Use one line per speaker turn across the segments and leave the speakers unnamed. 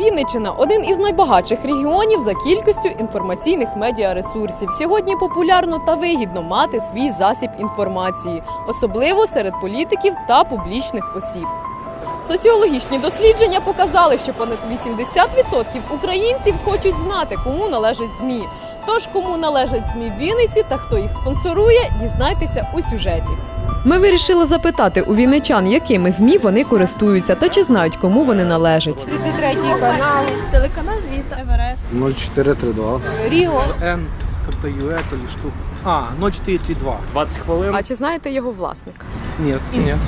Вінниччина один із найбагатших регіонів за кількістю інформаційних медіаресурсів. Сьогодні популярно та вигідно мати свій засіб інформації, особливо серед політиків та публічних осіб. Соціологічні дослідження показали, що понад 80% українців хочуть знати, кому належать ЗМІ. Тож кому належать ЗМІ Вінниці та хто їх спонсорує, дізнайтеся у сюжеті. Ми вирішили запитати у вінничан, якими ЗМІ вони користуються та чи знають, кому вони належать.
33 канал,
Телеканал Віта, Еверест.
0432.
Ріо.
Н, КПЮЭ, то ли. А, 0432.
20 хвилин.
А чи знаєте його власника?
Нет. Нет.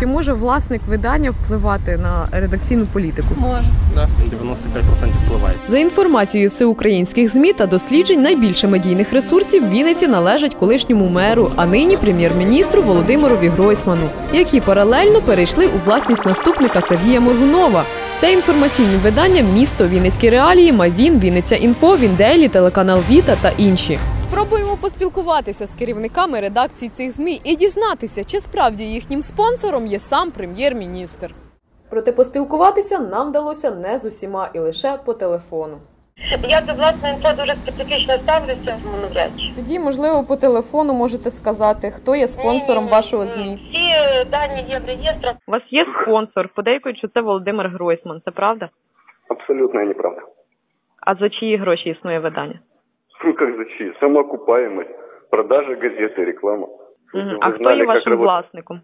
Чи може власник видання впливати на редакційну політику?
Може.
95% впливає.
За інформацією всеукраїнських змі та досліджень, найбільше медійних ресурсів Вінниці належать колишньому меру, а нині прем'єр-міністру Володимирові Гройсману, які паралельно перейшли у власність наступника Сергія Моргунова. Це інформаційні видання Місто Вінницькі реалії, Мавін, Вінниця Інфо, Вінделі, телеканал Віта та інші. Спробуємо поспілкуватися з керівниками редакцій цих змі і дізнатися, чи справді їхнім спонсором є сам прем'єр-міністр. Проте поспілкуватися нам вдалося не з усіма і лише по телефону.
Я до власне інфо дуже специфічно ставлюся, ну, навряд чи.
Тоді, можливо, по телефону можете сказати, хто є спонсором
Ні,
вашого ЗМІ.
Всі е, дані є в реєстрах.
У вас є спонсор, подейкують, що це Володимир Гройсман. Це правда?
Абсолютная неправда.
А за чиї гроші існує видання?
Ну как за чьи? Самоокупаемость, продажа газеты, реклама.
А хто є вашим власником?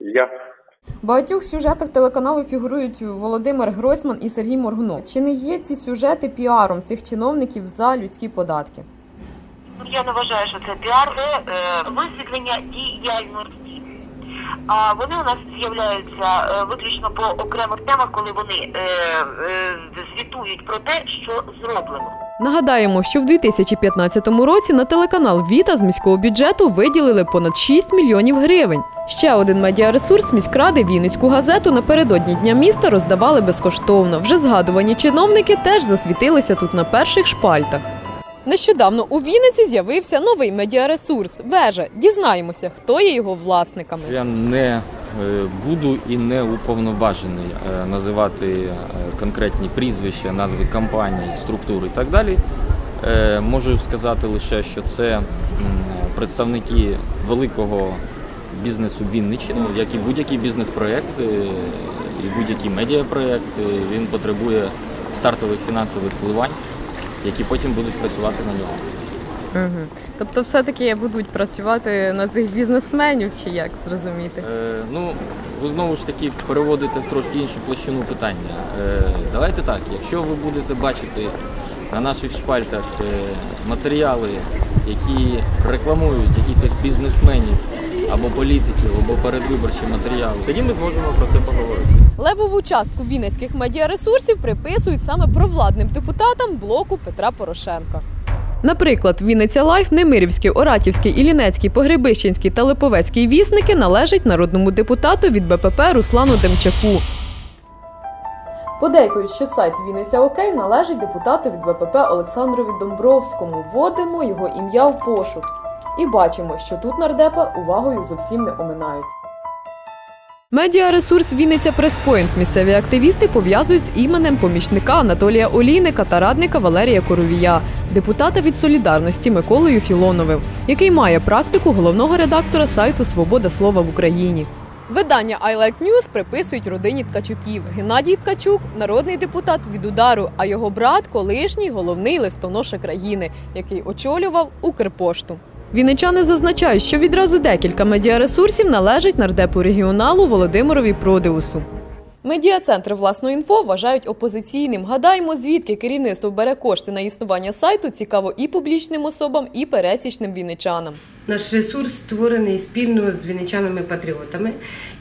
Я.
В багатьох сюжетах телеканалу фігурують Володимир Гройсман і Сергій Моргунов. Чи не є ці сюжети піаром цих чиновників за людські податки?
Я не вважаю, що це піар, це е, висвітлення діяльності. А вони у нас з'являються е, виключно по окремих темах, коли вони е, е, звітують про те, що зроблено.
Нагадаємо, що в 2015 році на телеканал Віта з міського бюджету виділили понад 6 мільйонів гривень. Ще один медіаресурс міськради Вінницьку газету напередодні дня міста роздавали безкоштовно. Вже згадувані чиновники теж засвітилися тут на перших шпальтах. Нещодавно у Вінниці з'явився новий медіаресурс Вежа. Дізнаємося, хто є його власниками.
Я не буду і не уповноважений е, називати е, конкретні прізвища, назви компаній, структури і так далі. Е, Можу сказати лише, що це представники великого бізнесу Вінниччини, як і будь-який бізнес-проєкт, е, і будь-який медіапроєкт, е, він потребує стартових фінансових вливань, які потім будуть працювати на нього.
Угу. Тобто, все-таки будуть працювати на цих бізнесменів, чи як зрозуміти?
Е, ну, ви знову ж таки переводите в трошки іншу площину питання. Е, давайте так, якщо ви будете бачити на наших шпальтах е, матеріали, які рекламують якихось бізнесменів або політиків, або передвиборчі матеріали, тоді ми зможемо про це поговорити.
Левову частку вінницьких медіаресурсів приписують саме провладним депутатам блоку Петра Порошенка. Наприклад, Вінниця Лайф, Немирівський, Оратівський, Іллінецький, Погребищенський та Липовецький вісники належать народному депутату від БПП Руслану Демчаку. Подейкують, що сайт Вінниця Окей належить депутату від БПП Олександрові Домбровському. Вводимо його ім'я в пошук. І бачимо, що тут нардепа увагою зовсім не оминають. Медіаресурс Вінниця Преспойнт місцеві активісти пов'язують з іменем помічника Анатолія Олійника та радника Валерія Коровія, депутата від солідарності Миколою Філоновим, який має практику головного редактора сайту Свобода слова в Україні. Видання I Like News приписують родині Ткачуків. Геннадій Ткачук народний депутат від удару, а його брат колишній головний листоноша країни, який очолював Укрпошту. Вінничани зазначають, що відразу декілька медіаресурсів належать нардепу регіоналу Володимирові Продеусу. Медіа-центр власну інфо вважають опозиційним. Гадаємо, звідки керівництво бере кошти на існування сайту цікаво і публічним особам, і пересічним вінничанам.
Наш ресурс створений спільно з вінничанами-патріотами,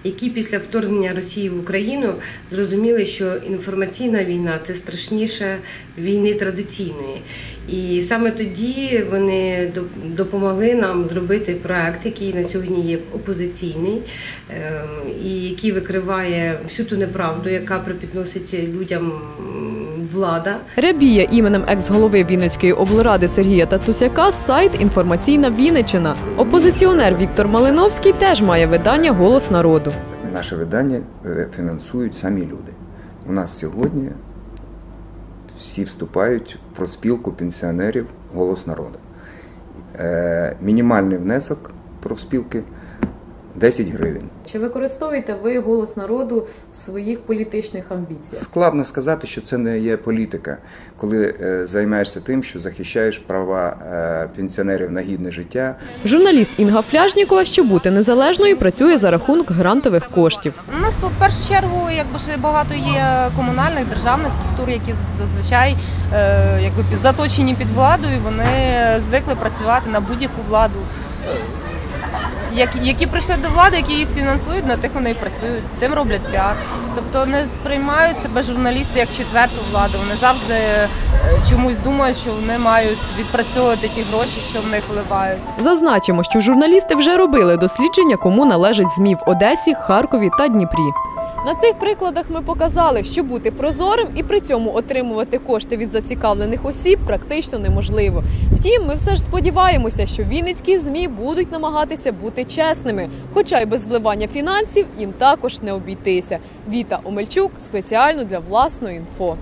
які після вторгнення Росії в Україну зрозуміли, що інформаційна війна це страшніше війни традиційної. І саме тоді вони допомогли нам зробити проект, який на сьогодні є опозиційний, ем, і який викриває всю ту неправду, яка припідносить людям влада.
Рябіє іменем екс-голови Вінницької облради Сергія Татусяка сайт Інформаційна Вінниччина. Опозиціонер Віктор Малиновський теж має видання Голос народу.
Наше видання е, фінансують самі люди. У нас сьогодні всі вступають в проспілку пенсіонерів Голос народу. Е, Мінімальний внесок профспілки 10 гривень.
Чи використовуєте ви голос народу в своїх політичних амбіціях?
Складно сказати, що це не є політика, коли е, займаєшся тим, що захищаєш права е, пенсіонерів на гідне життя,
Журналіст Інга Фляжнікова, щоб бути незалежною, працює за рахунок грантових коштів.
У нас в першу чергу якби ще багато є комунальних державних структур, які зазвичай е, якби під- заточені під владою. Вони звикли працювати на будь-яку владу. Які, які прийшли до влади, які їх фінансують, на тих вони і працюють, тим роблять піар. Тобто не сприймають себе журналісти як четверту владу. Вони завжди е, чомусь думають, що вони мають відпрацьовувати ті гроші, що в них вливають.
Зазначимо, що журналісти вже робили дослідження, кому належать ЗМІ в Одесі, Харкові та Дніпрі. На цих прикладах ми показали, що бути прозорим і при цьому отримувати кошти від зацікавлених осіб практично неможливо. Втім, ми все ж сподіваємося, що вінницькі змі будуть намагатися бути чесними, хоча й без вливання фінансів їм також не обійтися. Віта Омельчук спеціально для власної інфо.